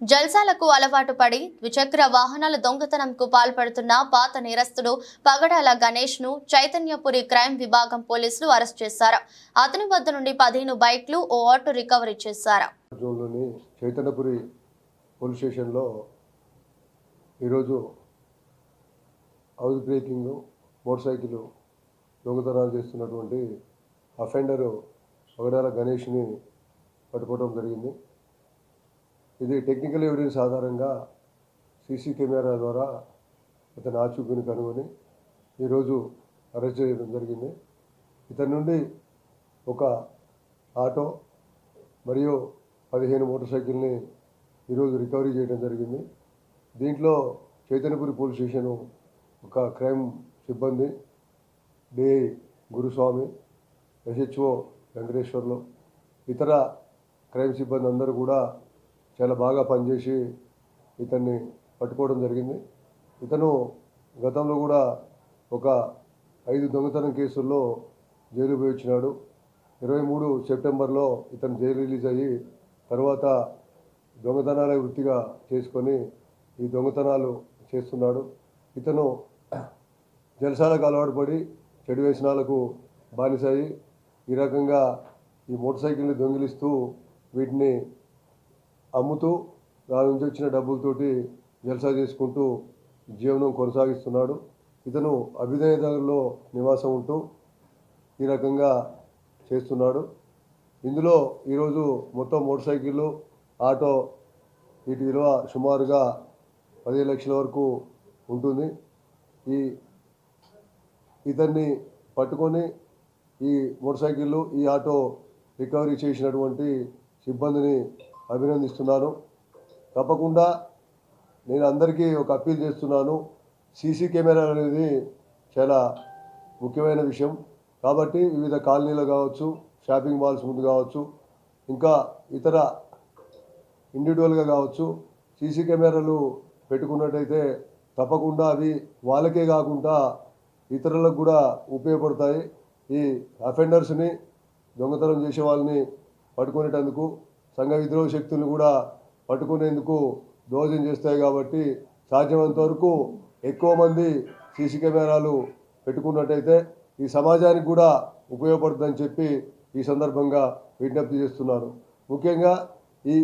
జల్సాలకు అలవాటు పడి ద్విచక్ర వాహనాల దొంగతనంకు పాల్పడుతున్న పాత నేరస్తుడు పగడాల గణేష్ను చైతన్యపురి క్రైమ్ విభాగం పోలీసులు అరెస్ట్ చేశారు. అతని వద్ద నుండి పదిహేను బైక్లు ఓ ఆటో రికవరీ చేశారు. చైతన్యపురి పోలీస్ స్టేషన్లో ఈరోజు హౌస్ బ్రేకింగ్ మోటార్ సైకిల్ దొంగతనాలు చేస్తున్నటువంటి అఫెండరు పగడాల గణేష్ని పట్టుకోవడం జరిగింది. ఇది టెక్నికల్ ఎవిడెన్స్ ఆధారంగా సీసీ కెమెరా ద్వారా ఇతను ఆచూకుని కనుగొని ఈరోజు అరెస్ట్ చేయడం జరిగింది. ఇతని నుండి ఒక ఆటో మరియు పదిహేను మోటార్ సైకిల్ని ఈరోజు రికవరీ చేయడం జరిగింది. దీంట్లో చైతన్యపురి పోలీస్ స్టేషను ఒక క్రైమ్ సిబ్బంది డిఐ గురుస్వామి ఎస్హెచ్ఓ వెంకటేశ్వర్లు ఇతర క్రైమ్ సిబ్బంది అందరూ కూడా చాలా బాగా పనిచేసి ఇతన్ని పట్టుకోవడం జరిగింది. ఇతను గతంలో కూడా ఒక ఐదు దొంగతనం కేసుల్లో జైలు పోయించినాడు ఇరవై మూడు సెప్టెంబర్లో ఇతను జైలు రిలీజ్ అయ్యి తర్వాత దొంగతనాల వృత్తిగా చేసుకొని ఈ దొంగతనాలు చేస్తున్నాడు. ఇతను జలసాలకు అలవాటు పడి చెడు వేసినాలకు బానిసాయి ఈ రకంగా ఈ మోటార్ సైకిల్ని దొంగిలిస్తూ వీటిని అమ్ముతూ దాని నుంచి వచ్చిన డబ్బులతోటి జలసా చేసుకుంటూ జీవనం కొనసాగిస్తున్నాడు. ఇతను అభ్యుదయ నివాసం ఉంటూ ఈ రకంగా చేస్తున్నాడు. ఇందులో ఈరోజు మొత్తం మోటార్ సైకిళ్ళు ఆటో వీటి విలువ సుమారుగా పదిహేను లక్షల వరకు ఉంటుంది. ఈ ఇతన్ని పట్టుకొని ఈ మోటార్ సైకిళ్ళు ఈ ఆటో రికవరీ చేసినటువంటి సిబ్బందిని అభినందిస్తున్నాను. తప్పకుండా నేను అందరికీ ఒక అప్పీల్ చేస్తున్నాను. సీసీ కెమెరా అనేది చాలా ముఖ్యమైన విషయం. కాబట్టి వివిధ కాలనీలు కావచ్చు షాపింగ్ మాల్స్ ముందు కావచ్చు ఇంకా ఇతర ఇండివిజువల్గా కావచ్చు సీసీ కెమెరాలు పెట్టుకున్నట్టయితే తప్పకుండా అవి వాళ్ళకే కాకుండా ఇతరులకు కూడా ఉపయోగపడతాయి. ఈ అఫెండర్స్ని దొంగతనం చేసే వాళ్ళని పట్టుకునేటందుకు సంఘ విద్రోహ శక్తులను కూడా పట్టుకునేందుకు దోహదం చేస్తాయి కాబట్టి సాధ్యమైనంత వరకు ఎక్కువ మంది సీసీ కెమెరాలు పెట్టుకున్నట్టయితే ఈ సమాజానికి కూడా ఉపయోగపడుతుందని చెప్పి ఈ సందర్భంగా విజ్ఞప్తి చేస్తున్నాను ముఖ్యంగా